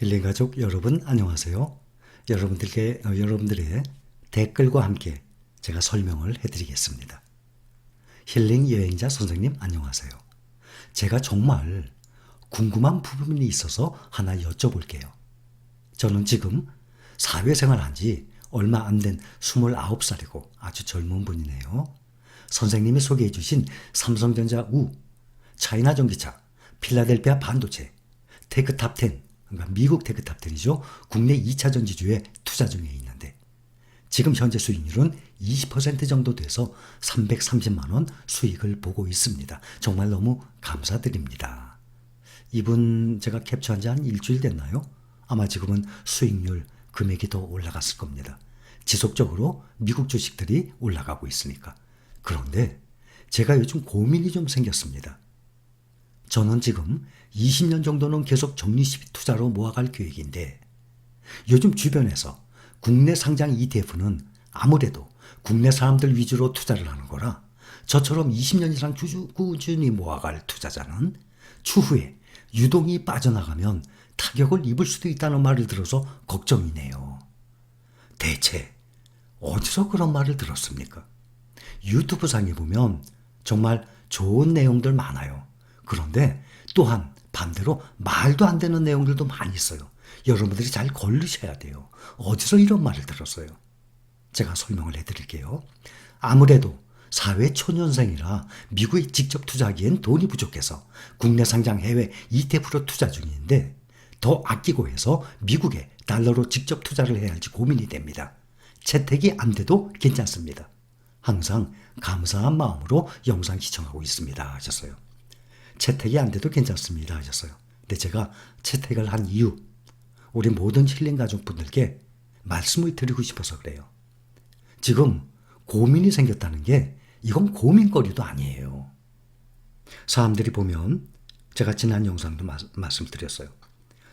힐링 가족 여러분 안녕하세요. 여러분들께 어, 여러분들의 댓글과 함께 제가 설명을 해드리겠습니다. 힐링 여행자 선생님 안녕하세요. 제가 정말 궁금한 부분이 있어서 하나 여쭤볼게요. 저는 지금 사회생활 한지 얼마 안 된 29살이고 아주 젊은 분이네요. 선생님이 소개해 주신 삼성전자 우, 차이나 전기차, 필라델피아 반도체, 테크탑10, 그러니까 미국 테크탑10이죠. 국내 2차 전지주에 투자 중에 있는데 지금 현재 수익률은 20% 정도 돼서 330만 원 수익을 보고 있습니다. 정말 너무 감사드립니다. 이분 제가 캡처한 지 한 일주일 됐나요? 아마 지금은 수익률 금액이 더 올라갔을 겁니다. 지속적으로 미국 주식들이 올라가고 있으니까. 그런데 제가 요즘 고민이 좀 생겼습니다. 저는 지금 20년 정도는 계속 적립식 투자로 모아갈 계획인데 요즘 주변에서 국내 상장 ETF는 아무래도 국내 사람들 위주로 투자를 하는 거라 저처럼 20년 이상 꾸준히 모아갈 투자자는 추후에 유동이 빠져나가면 타격을 입을 수도 있다는 말을 들어서 걱정이네요. 대체 어디서 그런 말을 들었습니까? 유튜브 상에 보면 정말 좋은 내용들 많아요. 그런데 또한 반대로 말도 안 되는 내용들도 많이 있어요. 여러분들이 잘 걸리셔야 돼요. 어디서 이런 말을 들었어요? 제가 설명을 해드릴게요. 아무래도 사회 초년생이라 미국에 직접 투자하기엔 돈이 부족해서 국내 상장 해외 ETF로 투자 중인데 더 아끼고 해서 미국에 달러로 직접 투자를 해야 할지 고민이 됩니다. 채택이 안 돼도 괜찮습니다. 항상 감사한 마음으로 영상 시청하고 있습니다 하셨어요. 채택이 안 돼도 괜찮습니다 하셨어요. 근데 제가 채택을 한 이유 우리 모든 힐링 가족분들께 말씀을 드리고 싶어서 그래요. 지금 고민이 생겼다는 게 이건 고민거리도 아니에요. 사람들이 보면 제가 지난 영상도 마, 말씀드렸어요.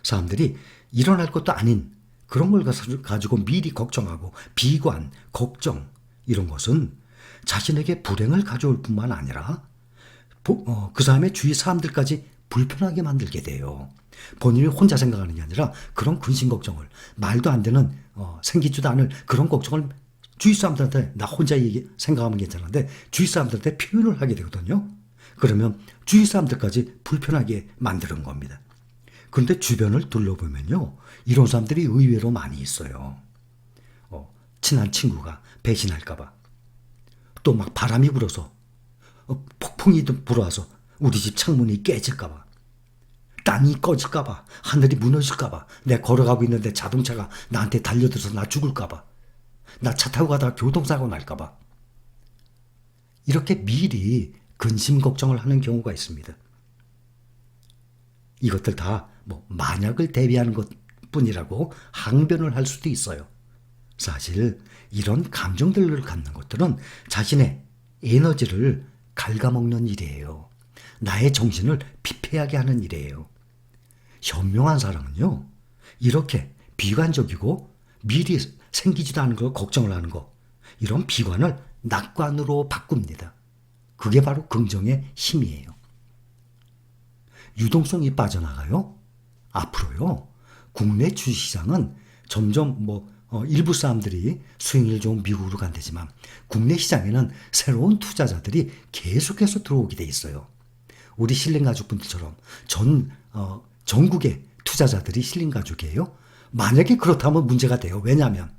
사람들이 일어날 것도 아닌 그런 걸 가지고 미리 걱정하고 비관, 걱정 이런 것은 자신에게 불행을 가져올 뿐만 아니라 어, 그 사람의 주위 사람들까지 불편하게 만들게 돼요. 본인이 혼자 생각하는 게 아니라 그런 근심 걱정을 말도 안 되는 어, 생기지도 않을 그런 걱정을 주위 사람들한테 나 혼자 얘기 생각하면 괜찮은데 주위 사람들한테 표현을 하게 되거든요. 그러면 주위 사람들까지 불편하게 만드는 겁니다. 그런데 주변을 둘러보면요. 이런 사람들이 의외로 많이 있어요. 어, 친한 친구가 배신할까봐. 또 막 바람이 불어서 어, 폭풍이 불어와서 우리 집 창문이 깨질까봐. 땅이 꺼질까봐. 하늘이 무너질까봐. 내가 걸어가고 있는데 자동차가 나한테 달려들어서 나 죽을까봐. 나 차 타고 가다가 교통사고 날까봐. 이렇게 미리 근심 걱정을 하는 경우가 있습니다. 이것들 다 뭐 만약을 대비하는 것 뿐이라고 항변을 할 수도 있어요. 사실 이런 감정들을 갖는 것들은 자신의 에너지를 갉아먹는 일이에요. 나의 정신을 피폐하게 하는 일이에요. 현명한 사람은요, 이렇게 비관적이고 미리 생기지도 않은 걸 걱정을 하는 거, 이런 비관을 낙관으로 바꿉니다. 그게 바로 긍정의 힘이에요. 유동성이 빠져나가요? 앞으로요, 국내 주식시장은 점점 뭐, 어, 일부 사람들이 수익률 좋은 미국으로 간대지만 국내 시장에는 새로운 투자자들이 계속해서 들어오게 돼 있어요. 우리 실링 가족분들처럼 전, 어, 전국의 투자자들이 실링 가족이에요. 만약에 그렇다면 문제가 돼요. 왜냐하면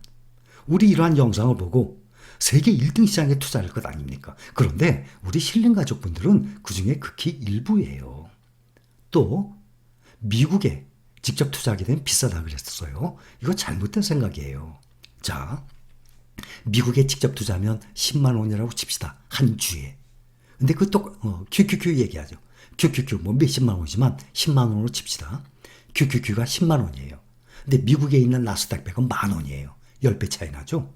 우리 이러한 영상을 보고 세계 1등 시장에 투자할 것 아닙니까? 그런데 우리 실링 가족분들은 그 중에 극히 일부예요. 또 미국에 직접 투자하게 되면 비싸다 그랬었어요. 이거 잘못된 생각이에요. 자, 미국에 직접 투자하면 10만 원이라고 칩시다. 한 주에. 근데 그또 어, QQQ 얘기하죠. QQQ 뭐 몇십만 원이지만 10만 원으로 칩시다. QQQ가 10만 원이에요. 근데 미국에 있는 나스닥 100은 만 원이에요. 10배 차이 나죠.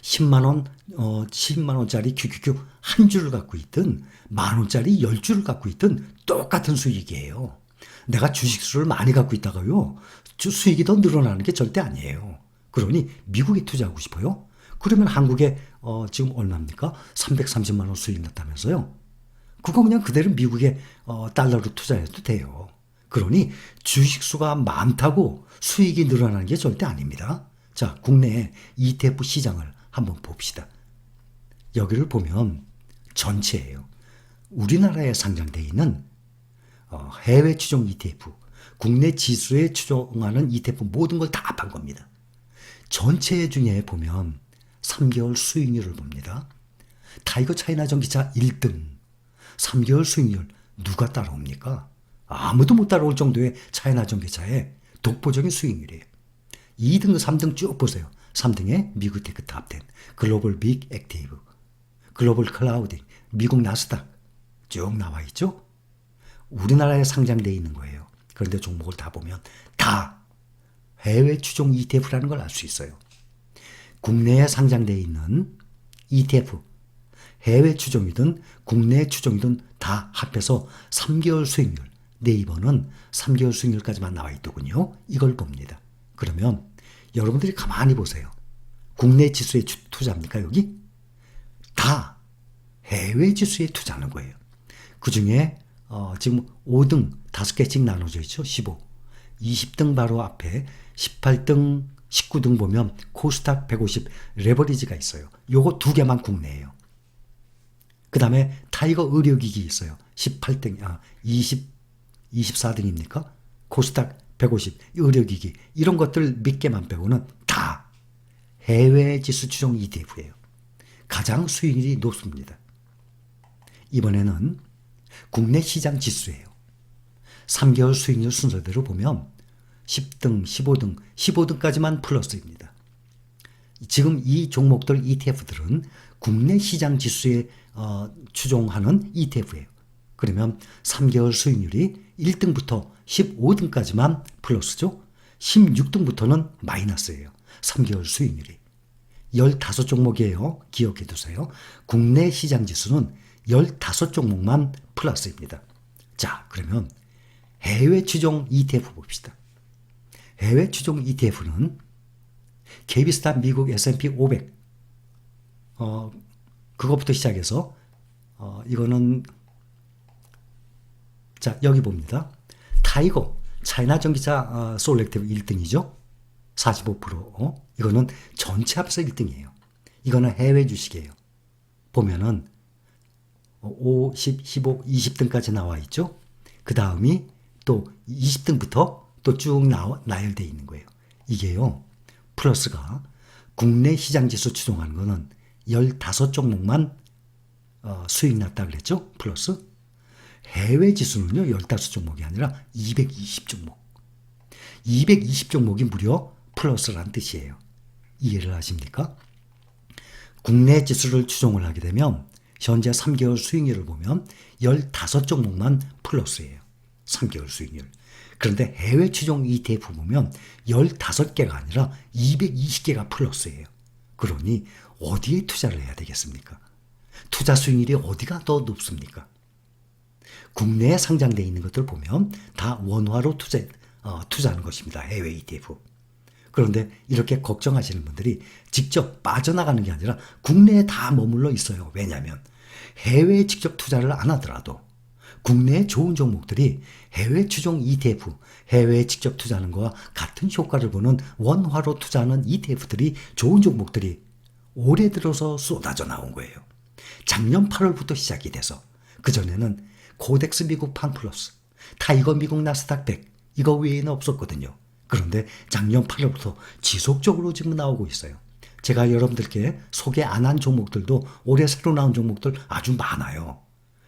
10만 원, 어, 10만 원짜리 QQQ 한 줄을 갖고 있든 만 원짜리 10줄을 갖고 있든 똑같은 수익이에요. 내가 주식수를 많이 갖고 있다가요. 주 수익이 더 늘어나는 게 절대 아니에요. 그러니 미국에 투자하고 싶어요? 그러면 한국에 어, 지금 얼마입니까? 330만 원 수익 났다면서요? 그거 그냥 그대로 미국에 어, 달러로 투자해도 돼요. 그러니 주식수가 많다고 수익이 늘어나는 게 절대 아닙니다. 자, 국내 ETF 시장을 한번 봅시다. 여기를 보면 전체예요. 우리나라에 상장되어 있는 어, 해외 추종 ETF, 국내 지수에 추종하는 ETF 모든 걸 다 합한 겁니다. 전체 중에 보면 3개월 수익률을 봅니다. 타이거 차이나 전기차 1등, 3개월 수익률 누가 따라옵니까? 아무도 못 따라올 정도의 차이나 전기차의 독보적인 수익률이에요. 2등, 3등 쭉 보세요. 3등에 미국 테크 탑10, 글로벌 빅 액티브, 글로벌 클라우딩, 미국 나스닥 쭉 나와 있죠? 우리나라에 상장되어 있는 거예요. 그런데 종목을 다 보면 다 해외 추종 ETF라는 걸 알 수 있어요. 국내에 상장되어 있는 ETF, 해외 추종이든 국내 추종이든 다 합해서 3개월 수익률, 네이버는 3개월 수익률까지만 나와 있더군요. 이걸 봅니다. 그러면 여러분들이 가만히 보세요. 국내 지수에 추- 투자합니까, 여기? 다 해외 지수에 투자하는 거예요. 그 중에 어, 지금 5등 5개씩 나눠져 있죠. 15. 20등 바로 앞에 18등, 19등 보면 코스닥 150 레버리지가 있어요. 요거 두 개만 국내예요. 그 다음에 타이거 의료기기 있어요. 18등, 아, 20, 24등입니까? 코스닥 150 의료기기 이런 것들 몇 개만 빼고는 다 해외 지수 추종 ETF예요. 가장 수익률이 높습니다. 이번에는 국내 시장 지수예요. 3개월 수익률 순서대로 보면 10등, 15등, 15등까지만 플러스입니다. 지금 이 종목들 ETF들은 국내 시장 지수에 어, 추종하는 ETF예요. 그러면 3개월 수익률이 1등부터 15등까지만 플러스죠. 16등부터는 마이너스예요. 3개월 수익률이. 15종목이에요. 기억해 두세요. 국내 시장 지수는 15종목만 플러스입니다. 자, 그러면 해외 추종 ETF 봅시다. 해외 추종 ETF는 KB스타 미국 S&P 500 어, 그것부터 시작해서 어, 이거는 자 여기 봅니다. 타이거 차이나 전기차 어, 솔렉티브 1등이죠. 45% 어? 이거는 전체 합해서 1등이에요. 이거는 해외 주식이에요. 보면은 5, 10, 15, 20등까지 나와 있죠. 그 다음이 또 20등부터 또 쭉 나열되어 있는 거예요. 이게요. 플러스가 국내 시장 지수 추종하는 거는 15종목만 어, 수익 났다 그랬죠? 플러스 해외 지수는요. 15종목이 아니라 220종목. 220종목이 무려 플러스라는 뜻이에요. 이해를 하십니까? 국내 지수를 추종을 하게 되면 현재 3개월 수익률을 보면 15종목만 플러스예요. 3개월 수익률. 그런데 해외 추종 ETF 보면 15개가 아니라 220개가 플러스예요. 그러니 어디에 투자를 해야 되겠습니까? 투자 수익률이 어디가 더 높습니까? 국내에 상장되어 있는 것들 보면 다 원화로 투자, 어, 투자하는 것입니다. 해외 ETF. 그런데 이렇게 걱정하시는 분들이 직접 빠져나가는 게 아니라 국내에 다 머물러 있어요. 왜냐하면 해외에 직접 투자를 안 하더라도 국내의 좋은 종목들이 해외 추종 ETF, 해외에 직접 투자하는 거와 같은 효과를 보는 원화로 투자하는 ETF들이 좋은 종목들이 올해 들어서 쏟아져 나온 거예요. 작년 8월부터 시작이 돼서 그전에는 코덱스 미국 팡플러스, 타이거 미국 나스닥 100 이거 외에는 없었거든요. 그런데 작년 8월부터 지속적으로 지금 나오고 있어요. 제가 여러분들께 소개 안 한 종목들도 올해 새로 나온 종목들 아주 많아요.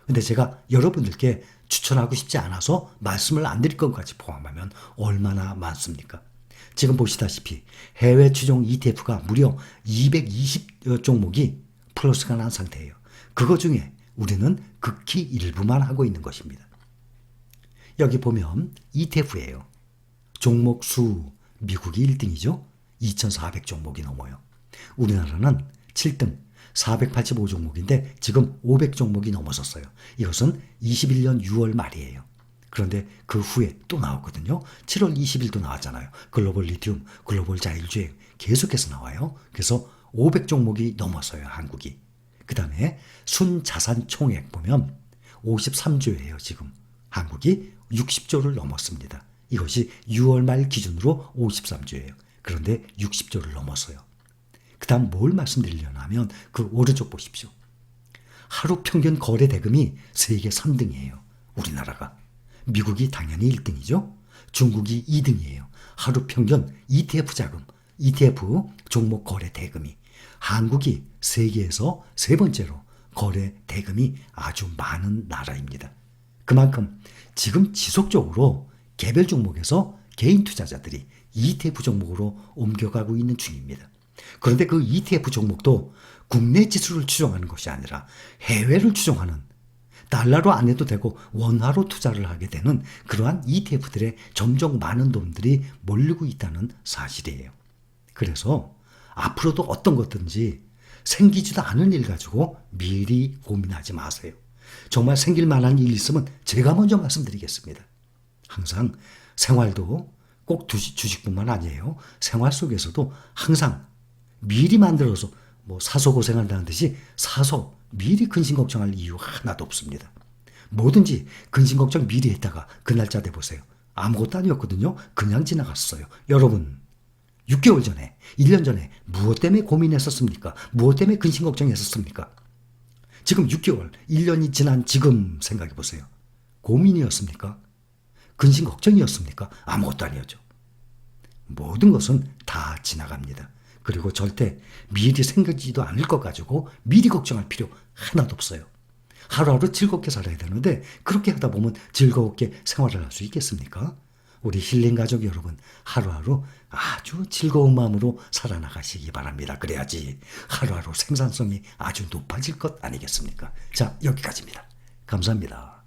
근데 제가 여러분들께 추천하고 싶지 않아서 말씀을 안 드릴 것까지 포함하면 얼마나 많습니까? 지금 보시다시피 해외 추종 ETF가 무려 220 종목이 플러스가 난 상태예요. 그거 중에 우리는 극히 일부만 하고 있는 것입니다. 여기 보면 ETF예요. 종목 수 미국이 1등이죠. 2,400종목이 넘어요. 우리나라는 7등 485종목인데 지금 500종목이 넘어섰어요. 이것은 21년 6월 말이에요. 그런데 그 후에 또 나왔거든요. 7월 20일도 나왔잖아요. 글로벌 리튬, 글로벌 자율주행 계속해서 나와요. 그래서 500종목이 넘었어요. 한국이. 그 다음에 순자산 총액 보면 53조예요. 지금 한국이 60조를 넘었습니다. 이것이 6월 말 기준으로 53조예요. 그런데 60조를 넘었어요. 그 다음 뭘 말씀드리려나 하면 그 오른쪽 보십시오. 하루 평균 거래 대금이 세계 3등이에요. 우리나라가. 미국이 당연히 1등이죠. 중국이 2등이에요. 하루 평균 ETF 자금, ETF 종목 거래 대금이 한국이 세계에서 세 번째로 거래 대금이 아주 많은 나라입니다. 그만큼 지금 지속적으로 개별 종목에서 개인 투자자들이 ETF 종목으로 옮겨가고 있는 중입니다. 그런데 그 ETF 종목도 국내 지수를 추종하는 것이 아니라 해외를 추종하는 달러로 안 해도 되고 원화로 투자를 하게 되는 그러한 ETF들에 점점 많은 돈들이 몰리고 있다는 사실이에요. 그래서 앞으로도 어떤 것든지 생기지도 않은 일 가지고 미리 고민하지 마세요. 정말 생길 만한 일 있으면 제가 먼저 말씀드리겠습니다. 항상 생활도 꼭 주식, 주식뿐만 아니에요. 생활 속에서도 항상 미리 만들어서 뭐 사서 고생한다는 듯이 사서 미리 근심 걱정할 이유 하나도 없습니다. 뭐든지 근심 걱정 미리 했다가 그 날짜 돼 보세요. 아무것도 아니었거든요. 그냥 지나갔어요. 여러분 6개월 전에, 1년 전에 무엇 때문에 고민했었습니까? 무엇 때문에 근심 걱정했었습니까? 지금 6개월, 1년이 지난 지금 생각해 보세요. 고민이었습니까? 근심 걱정이었습니까? 아무것도 아니었죠. 모든 것은 다 지나갑니다. 그리고 절대 미리 생기지도 않을 것 가지고 미리 걱정할 필요 하나도 없어요. 하루하루 즐겁게 살아야 되는데 그렇게 하다 보면 즐겁게 생활을 할 수 있겠습니까? 우리 힐링 가족 여러분 하루하루 아주 즐거운 마음으로 살아나가시기 바랍니다. 그래야지 하루하루 생산성이 아주 높아질 것 아니겠습니까? 자 여기까지입니다. 감사합니다.